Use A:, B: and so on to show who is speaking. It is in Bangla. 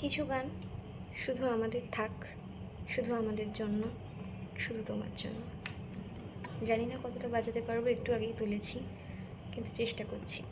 A: কিছু গান শুধু আমাদের থাক, শুধু আমাদের জন্য, শুধু তোমার জন্য। জানি না কতটা বাজাতে পারব, একটু আগেই তুলেছি, কিন্তু চেষ্টা করছি।